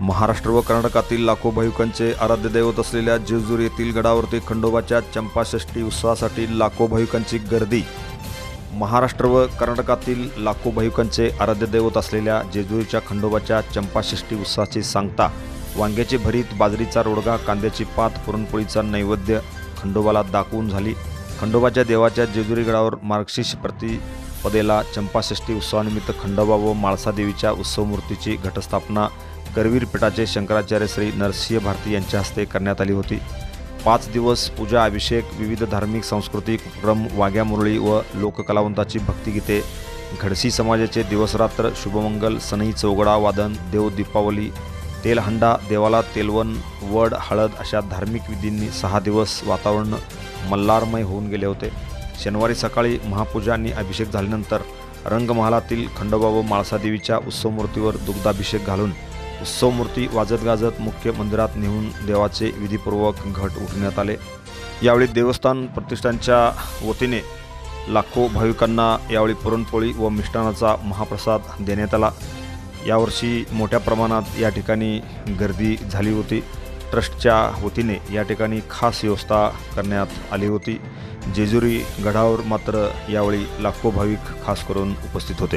महाराष्ट्र व कर्नाटकातील लाखो भाविकांचे आराध्य दैवत असलेल्या जेजूर येथील गडावरती खंडोबाच्या चंपाषष्ठी उत्सवासाठी लाखो भाविकांची गर्दी. महाराष्ट्र व कर्नाटकातील लाखो भाविकांचे आराध्य दैवत असलेल्या जेजुरीच्या खंडोबाच्या चंपाषष्ठी उत्सवाची सांगता. वांग्याचे भरीत बाजरीचा रोडगा कांद्याची पात पुरणपोळीचा नैवेद्य खंडोबाला दाखवून झाली. खंडोबाच्या देवाच्या जेजुरी गडावर मार्गशीर्ष प्रतिपदेला चंपाषष्ठी उत्सवानिमित्त खंडोबा व माळसादेवीच्या उत्सवमूर्तीची घटस्थापना करवीर पीठाचे शंकराचार्य श्री नरसिंह भारती यांच्या हस्ते करण्यात आली होती. पाच दिवस पूजा अभिषेक विविध धार्मिक सांस्कृतिक उपक्रम वाघ्या मुरळी व लोककलावंताची भक्तिगीते घडसी समाजाचे दिवसरात्र शुभमंगल सनई चौगडा वादन देव दीपावली तेलहंडा देवाला तेलवण वड हळद अशा धार्मिक विधींनी सहा दिवस वातावरण मल्हारमय होऊन गेले होते. शनिवारी सकाळी महापूजा आणि अभिषेक झाल्यानंतर रंगमहालातील खंडोबा व माळसादेवीच्या उत्सवमूर्तीवर दुग्धाभिषेक घालून उत्सवमूर्ती वाजत गाजत मुख्य मंदिरात नेऊन देवाचे विधीपूर्वक घट उठण्यात आले. यावेळी देवस्थान प्रतिष्ठानच्या वतीने लाखो भाविकांना यावेळी पुरणपोळी व मिष्टानाचा महाप्रसाद देण्यात आला. यावर्षी मोठ्या प्रमाणात या ठिकाणी गर्दी झाली होती. ट्रस्टच्या वतीने या ठिकाणी खास व्यवस्था करण्यात आली होती. जेजुरी गडावर मात्र यावेळी लाखो भाविक खास करून उपस्थित होते.